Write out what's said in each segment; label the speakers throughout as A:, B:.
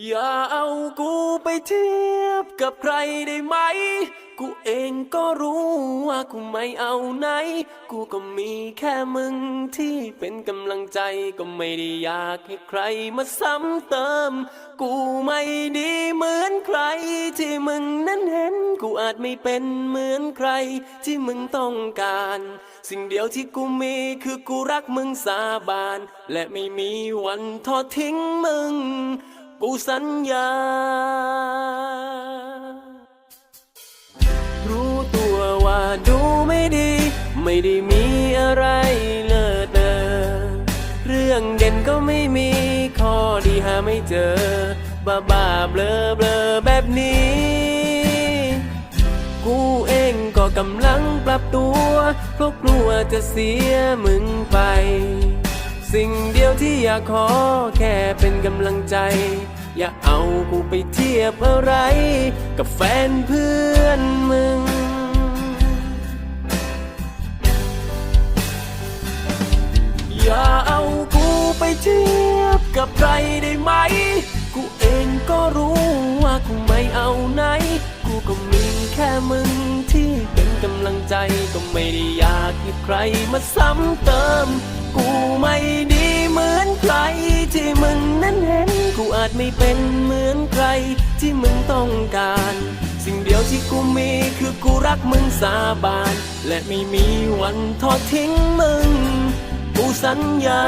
A: อย่าเอากูไปเทียบกับใครได้ไหม กูเองก็รู้ว่ากูไม่เอาไหน กูก็มีแค่มึงที่เป็นกำลังใจก็ไม่ได้อยากให้ใครมาซ้ำเติม กูไม่ดีเหมือนใคร ที่มึงนั้นเห็น กูอาจไม่เป็นเหมือนใคร ที่มึงต้องการ สิ่งเดียวที่กูมีคือกูรักมึงสาบาน และไม่มีวันทอดทิ้งมึง สัญญา รู้ตัวว่าดูไม่ดี ไม่ได้มีอะไรเลิศเลอเรื่องเด่นก็ไม่มีข้อดีหาไม่เจอ บ้าบ้าเบลอเบลอแบบนี้ กูเองก็กำลังปรับตัวเพราะกลัวจะเสียมึงไปสิ่งเดียวที่อยากขอแค่เป็นกำลังใจ อย่าเอากูไปเทียบอะไร กับแฟนเพื่อนมึง อย่าเอากูไปเทียบกับใครได้ไหม กูเองก็รู้ว่ากูไม่เอาไหน กูก็มีแค่มึงที่เป็นกำลังใจก็ไม่ได้อยากให้ใครมาซ้ำเติม กูไม่ อาจไม่เป็นเหมือนใครที่มึงต้องการ สิ่งเดียวที่กูมีคือกูรักมึงสาบาน และไม่มีวันทอดทิ้งมึง กูสัญญา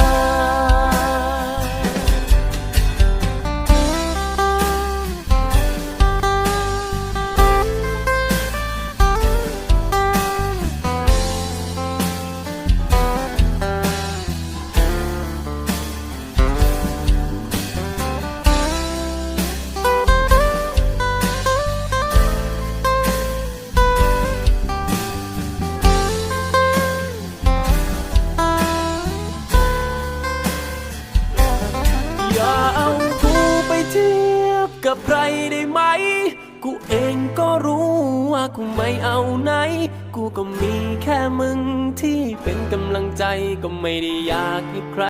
A: กับใครได้ไหม กูเองก็รู้ว่ากูไม่เอาไหน กูก็มีแค่มึงที่เป็นกำลังใจก็ไม่ได้อยากให้ใคร